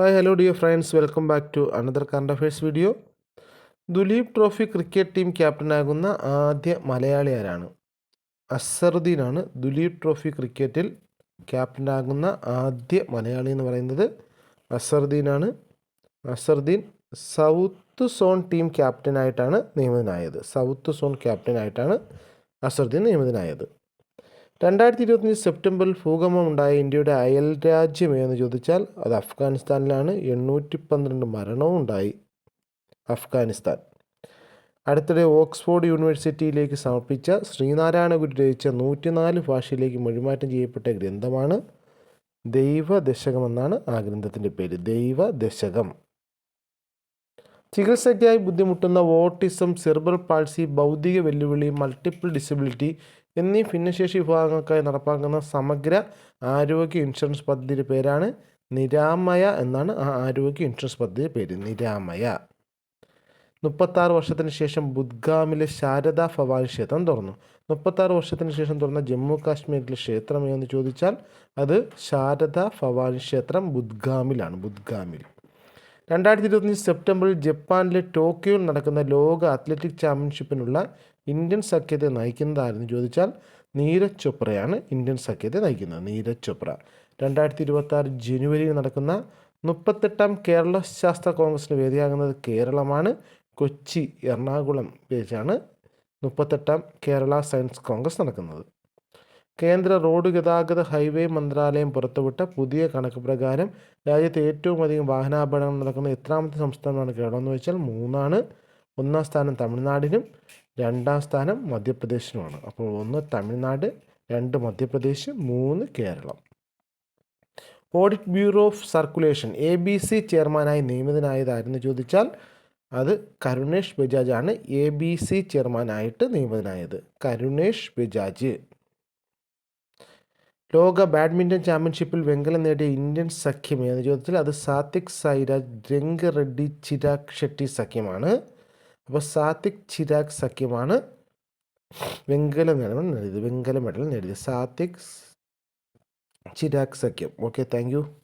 Hi hello dear friends welcome back to another current affairs video Duleep trophy cricket team ക്യാപ്റ്റനാകുന്ന ആദ്യ മലയാളി ആരാണ്? അസറുദ്ദീനാണ് Duleep trophy ക്രിക്കറ്റിൽ ക്യാപ്റ്റനാകുന്ന ആദ്യ മലയാളി എന്ന് പറയുന്നത് അസറുദ്ദീനാണ്. അസറുദ്ദീൻ സൗത്ത് സോൺ ടീം ക്യാപ്റ്റനായിട്ടാണ് നിയമിതനായത്. സൗത്ത് സോൺ ക്യാപ്റ്റനായിട്ടാണ് അസറുദ്ദീൻ നിയമിതനായത്. രണ്ടായിരത്തി ഇരുപത്തഞ്ച് സെപ്റ്റംബറിൽ ഭൂകമ്പം ഉണ്ടായ ഇന്ത്യയുടെ അയൽ രാജ്യം ചോദിച്ചാൽ അത് അഫ്ഗാനിസ്ഥാനിലാണ്. എണ്ണൂറ്റി പന്ത്രണ്ട് മരണവും ഉണ്ടായി അഫ്ഗാനിസ്ഥാൻ. അടുത്തിടെ ഓക്സ്ഫോർഡ് യൂണിവേഴ്സിറ്റിയിലേക്ക് സമർപ്പിച്ച ശ്രീനാരായണ ഗുരു രചിച്ച നൂറ്റിനാല് ഭാഷയിലേക്ക് മൊഴിമാറ്റം ചെയ്യപ്പെട്ട ഗ്രന്ഥമാണ് ദൈവദശകം എന്നാണ് ആ ഗ്രന്ഥത്തിന്റെ പേര്. ദൈവദശകം. ചികിത്സയ്ക്കായി ബുദ്ധിമുട്ടുന്ന ഓട്ടിസം സെർബൽ പാൾസി ഭൗതിക വെല്ലുവിളി മൾട്ടിപ്പിൾ ഡിസബിലിറ്റി എന്നീ ഭിന്നശേഷി വിഭാഗങ്ങൾക്കായി നടപ്പാക്കുന്ന സമഗ്ര ആരോഗ്യ ഇൻഷുറൻസ് പദ്ധതിയുടെ പേരാണ് നിരാമയ എന്നാണ് ആ ആരോഗ്യ ഇൻഷുറൻസ് പദ്ധതിയുടെ പേര് നിരാമയ. മുപ്പത്താറ് വർഷത്തിന് ശേഷം ബുദ്ഗാമിലെ ശാരദ ഭവാനി ക്ഷേത്രം തുറന്നു. മുപ്പത്താറ് വർഷത്തിന് ശേഷം തുറന്ന ജമ്മു കാശ്മീരിലെ ക്ഷേത്രം എന്ന് ചോദിച്ചാൽ അത് ശാരദ ഭവാനി ക്ഷേത്രം ബുദ്ഗാമിലാണ് ബുദ്ഗാമിൽ. രണ്ടായിരത്തി ഇരുപത്തഞ്ച് സെപ്റ്റംബറിൽ ജപ്പാനിലെ ടോക്കിയോയിൽ നടക്കുന്ന ലോക അത്ലറ്റിക് ചാമ്പ്യൻഷിപ്പിനുള്ള ഇന്ത്യൻ സഖ്യത്തെ നയിക്കുന്നതാരെന്ന് ചോദിച്ചാൽ നീരജ് ചോപ്രയാണ് ഇന്ത്യൻ സഖ്യത്തെ നയിക്കുന്നത്. നീരജ് ചോപ്ര. രണ്ടായിരത്തി ഇരുപത്തി ജനുവരിയിൽ നടക്കുന്ന മുപ്പത്തെട്ടാം കേരള ശാസ്ത്ര കോൺഗ്രസിന് വേദിയാകുന്നത് കേരളമാണ്. കൊച്ചി എറണാകുളം വെച്ചാണ് മുപ്പത്തെട്ടാം കേരള സയൻസ് കോൺഗ്രസ് നടക്കുന്നത്. കേന്ദ്ര റോഡ് ഗതാഗത ഹൈവേ മന്ത്രാലയം പുറത്തുവിട്ട പുതിയ കണക്ക് പ്രകാരം രാജ്യത്ത് ഏറ്റവും അധികം വാഹനാപകടങ്ങൾ നടക്കുന്ന എത്രാമത്തെ സംസ്ഥാനമാണ് കേരളം എന്ന് വെച്ചാൽ മൂന്നാണ്. ഒന്നാം സ്ഥാനം തമിഴ്നാടിനും രണ്ടാം സ്ഥാനം മധ്യപ്രദേശിനുമാണ്. അപ്പോൾ ഒന്ന് തമിഴ്നാട് രണ്ട് മധ്യപ്രദേശ് മൂന്ന് Keralam. Audit bureau of circulation A B C ചെയർമാനായി നിയമിതനായതായിരുന്നു ചോദിച്ചാൽ അത് കരുണേഷ് ബജാജാണ് എ ബി സി ചെയർമാനായിട്ട് നിയമിതനായത് കരുണേഷ് ബജാജ്. ലോക ബാഡ്മിന്റൺ ചാമ്പ്യൻഷിപ്പിൽ വെങ്കലം നേടിയ ഇന്ത്യൻ സഖ്യം ഏതെന്ന് ചോദിച്ചാൽ അത് സാത്വിക് സായിരാജ് രംഗ് റെഡ്ഡി ചിരാഗ് ഷെട്ടി സഖ്യമാണ്. അപ്പോൾ സാത്വിക് ചിരാഗ് സഖ്യമാണ് വെങ്കല മെഡൽ നേടിയത് വെങ്കല മെഡൽ നേടിയത്. സാത്വിക് ചിരാഗ് സഖ്യം. Okay thank